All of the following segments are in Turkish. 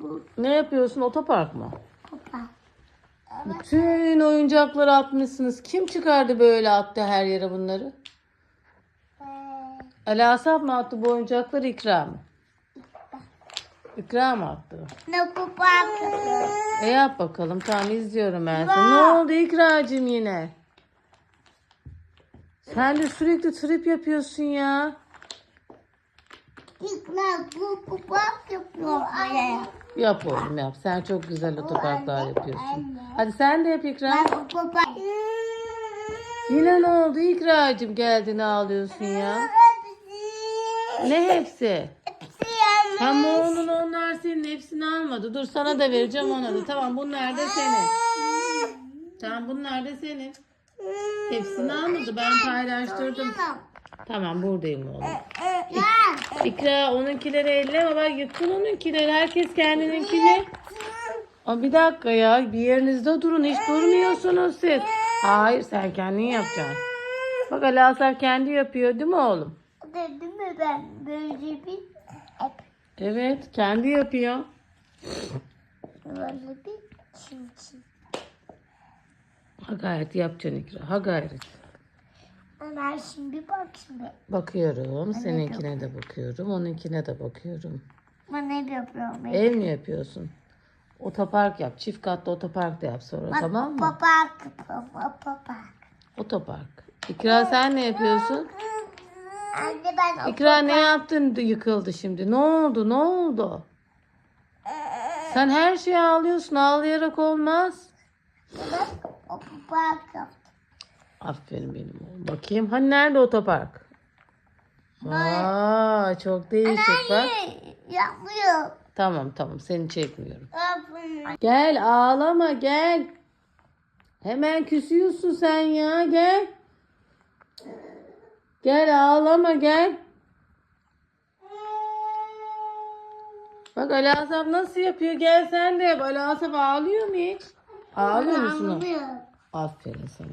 bu Ne yapıyorsun? Otopark mı? papa. Bütün oyuncakları atmışsınız. Kim çıkardı böyle attı her yere bunları? Ali Asaf mı attı bu oyuncakları İkra mı? İkra mı attı? Ne yapıyor? E yap bakalım. Tamam izliyorum ben seni. Ne oldu İkracığım yine? Sen de sürekli trip yapıyorsun ya. İkna bu papa yapıyor. Ay, Yap oğlum yap. Sen çok güzel otoparklar yapıyorsun. Hadi sen de yap İkra. Ben papa. Yine ne oldu İkracığım geldin ağlıyorsun ya. Ne hepsi? Ama onun onlar senin hepsini almadı. Dur sana da vereceğim ona da. Tamam bunlar da senin. Tamam bunlar da senin. Hepsini almadı. Ben paylaştırdım. Tamam buradayım oğlum. Ya. İkra onunkileri elleme bak yıktın onunkileri. Herkes kendininkini. Aa, bir dakika ya bir yerinizde durun. Hiç durmuyorsunuz siz. Hayır sen kendin yapacaksın. Bak Ali Asaf kendi yapıyor değil mi oğlum? Dedim mi ben böyle bir Evet kendi yapıyor. böyle bir çin. Ha gayret yapacaksın İkra. Ha gayret. Ömer şimdi bak şimdi. Bakıyorum. Seninkine de bakıyorum. Onunkine de bakıyorum. Ben ne yapıyorum? Ev mi yapıyorsun? Otopark yap. Çift katlı otopark da yap sonra tamam mı? Papa papa. Otopark. İkra sen ne yapıyorsun? Anne ben İkra ne yaptın yıkıldı şimdi? Ne oldu? Ne oldu? Sen her şeyi ağlıyorsun. Ağlayarak olmaz. O papa yaptım. Aferin benim oğlum. Bakayım. Hani nerede otopark? Aa, çok değişik bak. Yapmıyor. Tamam tamam seni çekmiyorum. Yapmıyor. Gel ağlama gel. Hemen küsüyorsun sen ya gel. Gel ağlama gel. Bak Ali Asaf nasıl yapıyor? Gel sen de yap. Ali Asaf ağlıyor mu hiç? Ağlıyor musun? Aferin sana.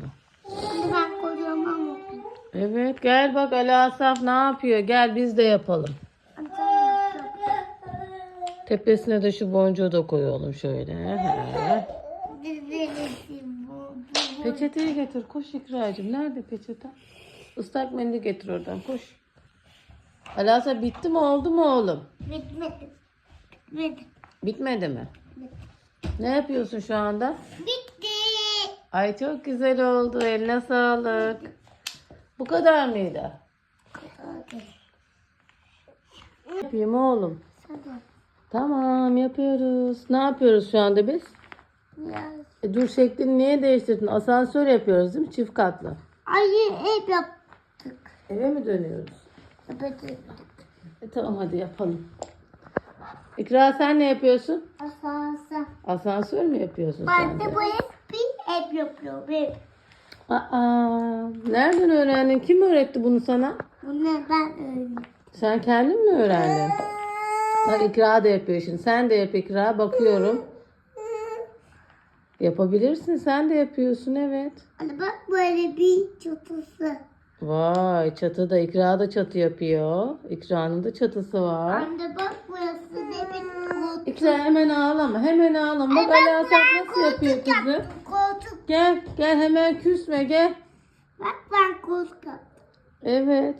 Şimdi ben kocaman yapayım. Evet gel bak Ali Asaf ne yapıyor? Gel biz de yapalım. Tepesine de şu boncuğu da koyalım şöyle. He. Peçeteyi getir. Koş İkracığım. Nerede peçete? Islak mendil getir oradan. Koş. Alasa bitti mi oldu mu oğlum? Bitmedi. Bitmedi. Bitmedi mi? Ne yapıyorsun şu anda? Bitti. Ay çok güzel oldu. Eline sağlık. Bu kadar mıydı? Yapayım oğlum. Hadi. Tamam yapıyoruz. Ne yapıyoruz şu anda biz? E, dur şeklini niye değiştirdin? Asansör yapıyoruz değil mi? Çift katlı. Hayır hep yaptık. Eve mi dönüyoruz? Evet. E, tamam hadi yapalım. İkra sen ne yapıyorsun? Asansör. Asansör mü yapıyorsun Ben sen de de? bu bir hep yapıyorum. Hep. Aa, nereden öğrendin? Kim öğretti bunu sana? Bunu ben öğrendim. Sen kendin mi öğrendin? Bak İkra da yapıyor şimdi. Sen de yap İkra. Bakıyorum. Yapabilirsin. Sen de yapıyorsun evet. Hadi bak böyle bir çatısı. Vay çatı da İkra da çatı yapıyor. İkra'nın da çatısı var. Anne bak burası ne bir. İkra hemen ağlama. Hemen ağlama. Bak Ali Asaf nasıl yapıyor kızı. Koltuk. Gel gel hemen küsme gel. Bak ben koltuk yaptım. Evet.